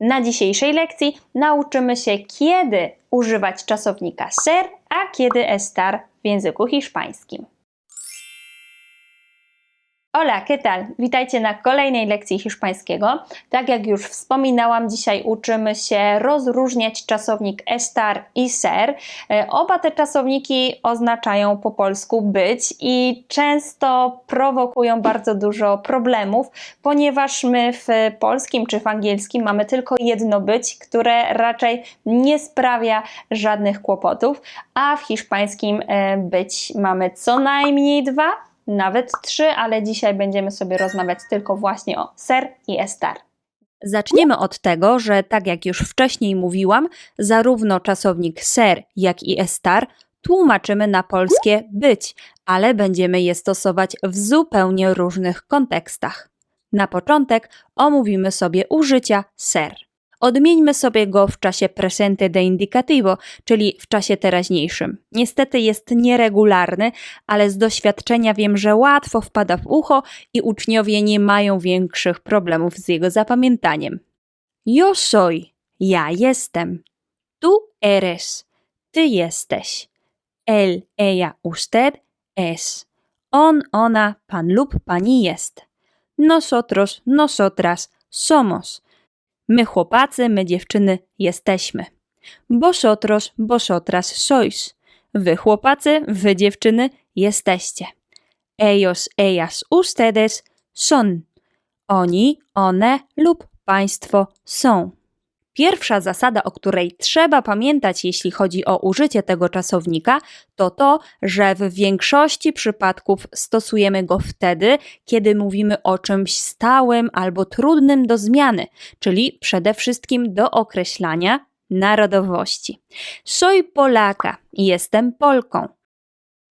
Na dzisiejszej lekcji nauczymy się, kiedy używać czasownika ser, a kiedy estar w języku hiszpańskim. Hola, ¿qué tal? Witajcie na kolejnej lekcji hiszpańskiego. Tak jak już wspominałam, dzisiaj uczymy się rozróżniać czasownik estar i ser. E, Oba te czasowniki oznaczają po polsku być i często prowokują bardzo dużo problemów, ponieważ my w polskim czy w angielskim mamy tylko jedno być, które raczej nie sprawia żadnych kłopotów, a w hiszpańskim e, być mamy co najmniej dwa nawet trzy, ale dzisiaj będziemy sobie rozmawiać tylko właśnie o ser i estar. Zaczniemy od tego, że tak jak już wcześniej mówiłam, zarówno czasownik ser, jak i estar tłumaczymy na polskie być, ale będziemy je stosować w zupełnie różnych kontekstach. Na początek omówimy sobie użycia ser. Odmieńmy sobie go w czasie presente de indicativo, czyli w czasie teraźniejszym. Niestety jest nieregularny, ale z doświadczenia wiem, że łatwo wpada w ucho i uczniowie nie mają większych problemów z jego zapamiętaniem. Yo soy, ja jestem. Tu eres, ty jesteś. Él, ella, usted es. On, ona, pan lub pani jest. Nosotros, nosotras somos. My chłopacy, my dziewczyny jesteśmy. Vosotros, vosotras sois. Wy chłopacy, wy dziewczyny jesteście. Ellos, ellas, ustedes son. Oni, one lub państwo są. Pierwsza zasada, o której trzeba pamiętać, jeśli chodzi o użycie tego czasownika, to to, że w większości przypadków stosujemy go wtedy, kiedy mówimy o czymś stałym albo trudnym do zmiany, czyli przede wszystkim do określania narodowości. Soy Polaka, jestem Polką.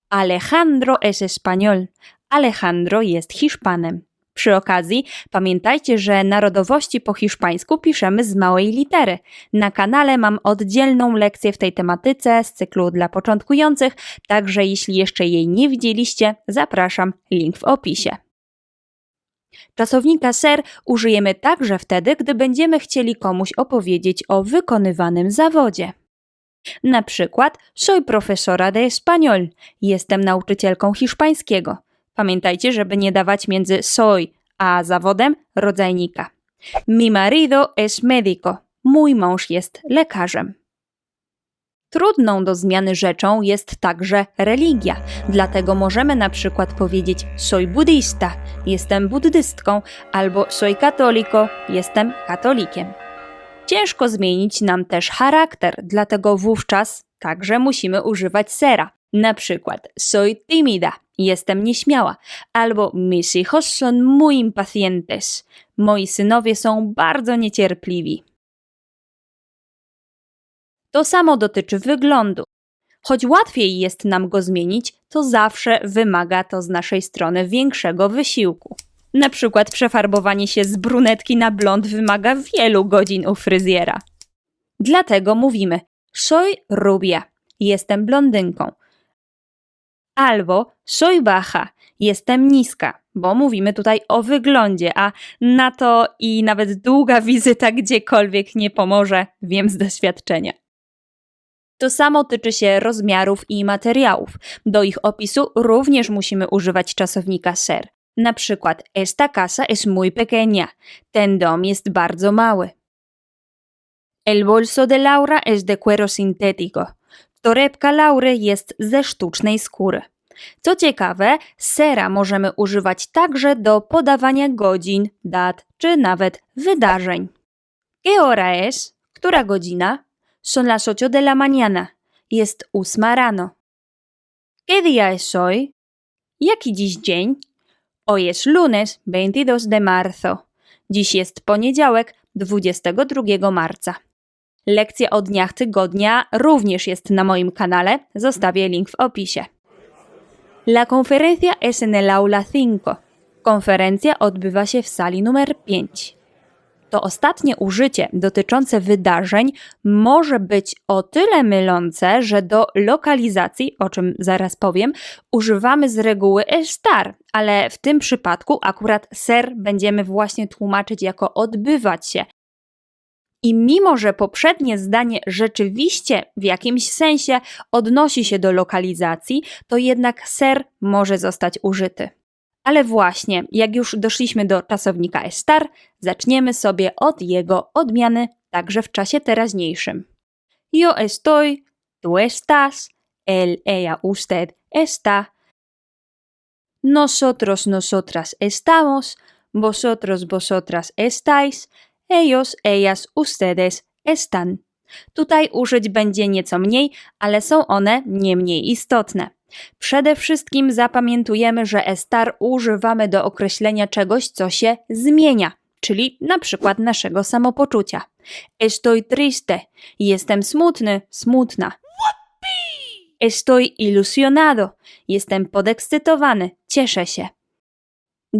Alejandro es español. Alejandro jest Hiszpanem. Przy okazji pamiętajcie, że narodowości po hiszpańsku piszemy z małej litery. Na kanale mam oddzielną lekcję w tej tematyce z cyklu dla początkujących, także jeśli jeszcze jej nie widzieliście, zapraszam, link w opisie. Czasownika ser użyjemy także wtedy, gdy będziemy chcieli komuś opowiedzieć o wykonywanym zawodzie. Na przykład, soy profesora de español, jestem nauczycielką hiszpańskiego. Pamiętajcie, żeby nie dawać między soy a zawodem rodzajnika. Mi marido es médico. Mój mąż jest lekarzem. Trudną do zmiany rzeczą jest także religia, dlatego możemy na przykład powiedzieć soy budista, jestem buddystką, albo soy católico, jestem katolikiem. Ciężko zmienić nam też charakter, dlatego wówczas także musimy używać sera. Na przykład soy tímida, jestem nieśmiała, albo mis hijos son muy impacientes, moi synowie są bardzo niecierpliwi. To samo dotyczy wyglądu. Choć łatwiej jest nam go zmienić, to zawsze wymaga to z naszej strony większego wysiłku. Na przykład przefarbowanie się z brunetki na blond wymaga wielu godzin u fryzjera. Dlatego mówimy soy rubia, jestem blondynką. Albo soy baja, jestem niska, bo mówimy tutaj o wyglądzie, a na to i nawet długa wizyta gdziekolwiek nie pomoże, wiem z doświadczenia. To samo tyczy się rozmiarów i materiałów. Do ich opisu również musimy używać czasownika ser. Na przykład, esta casa es muy pequeña. Ten dom jest bardzo mały. El bolso de Laura es de cuero sintético. Torebka Laury jest ze sztucznej skóry. Co ciekawe, sera możemy używać także do podawania godzin, dat czy nawet wydarzeń. ¿Qué hora es? Która godzina? Son las ocho de la mañana. Jest ósma rano. ¿Qué día es hoy? Jaki dziś dzień? Hoy es lunes 22 de marzo. Dziś jest poniedziałek 22 marca. Lekcja o dniach tygodnia również jest na moim kanale, zostawię link w opisie. La conferencia es en el aula 5. Konferencja odbywa się w sali numer 5. To ostatnie użycie dotyczące wydarzeń może być o tyle mylące, że do lokalizacji, o czym zaraz powiem, używamy z reguły estar, ale w tym przypadku akurat ser będziemy właśnie tłumaczyć jako odbywać się. I mimo, że poprzednie zdanie rzeczywiście w jakimś sensie odnosi się do lokalizacji, to jednak ser może zostać użyty. Ale właśnie, jak już doszliśmy do czasownika estar, zaczniemy sobie od jego odmiany także w czasie teraźniejszym. Yo estoy, tú estás, él, ella, usted está. Nosotros, nosotras estamos, vosotros, vosotras estáis, ellos, ellas, ustedes están. Tutaj użyć będzie nieco mniej, ale są one nie mniej istotne. Przede wszystkim zapamiętujemy, że estar używamy do określenia czegoś, co się zmienia, czyli na przykład naszego samopoczucia. Estoy triste. Jestem smutny, smutna. Estoy ilusionado. Jestem podekscytowany, cieszę się.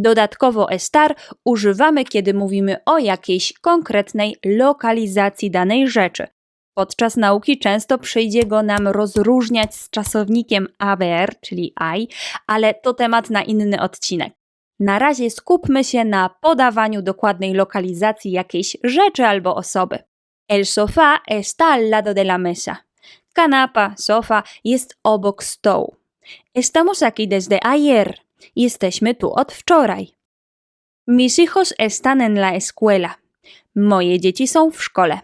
Dodatkowo estar używamy, kiedy mówimy o jakiejś konkretnej lokalizacji danej rzeczy. Podczas nauki często przyjdzie go nam rozróżniać z czasownikiem haber, czyli I, ale to temat na inny odcinek. Na razie skupmy się na podawaniu dokładnej lokalizacji jakiejś rzeczy albo osoby. El sofá está al lado de la mesa. Kanapa, sofa jest obok stołu. Estamos aquí desde ayer. Jesteśmy tu od wczoraj. Mis hijos están en la escuela. Moje dzieci są w szkole.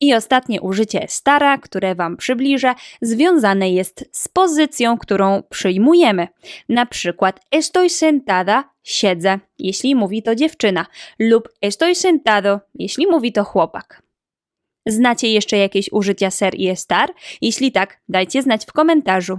I ostatnie użycie stara, które Wam przybliżę, związane jest z pozycją, którą przyjmujemy. Na przykład estoy sentada, siedzę, jeśli mówi to dziewczyna, lub estoy sentado, jeśli mówi to chłopak. Znacie jeszcze jakieś użycia ser i estar? Jeśli tak, dajcie znać w komentarzu.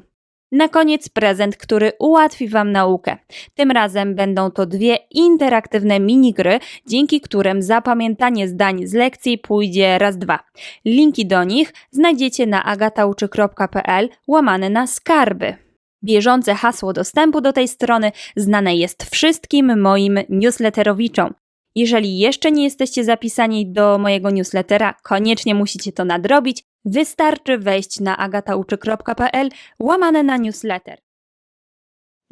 Na koniec prezent, który ułatwi Wam naukę. Tym razem będą to dwie interaktywne minigry, dzięki którym zapamiętanie zdań z lekcji pójdzie raz dwa. Linki do nich znajdziecie na agatauczy.pl łamane na skarby. Bieżące hasło dostępu do tej strony znane jest wszystkim moim newsletterowiczom. Jeżeli jeszcze nie jesteście zapisani do mojego newslettera, koniecznie musicie to nadrobić. Wystarczy wejść na agatauczy.pl łamane na newsletter.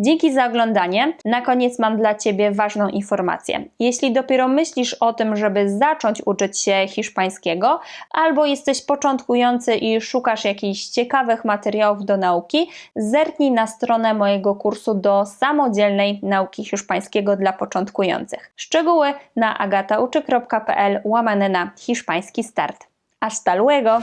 Dzięki za oglądanie. Na koniec mam dla Ciebie ważną informację. Jeśli dopiero myślisz o tym, żeby zacząć uczyć się hiszpańskiego, albo jesteś początkujący i szukasz jakichś ciekawych materiałów do nauki, zerknij na stronę mojego kursu do samodzielnej nauki hiszpańskiego dla początkujących. Szczegóły na agatauczy.pl łamane na hiszpański start. Hasta luego!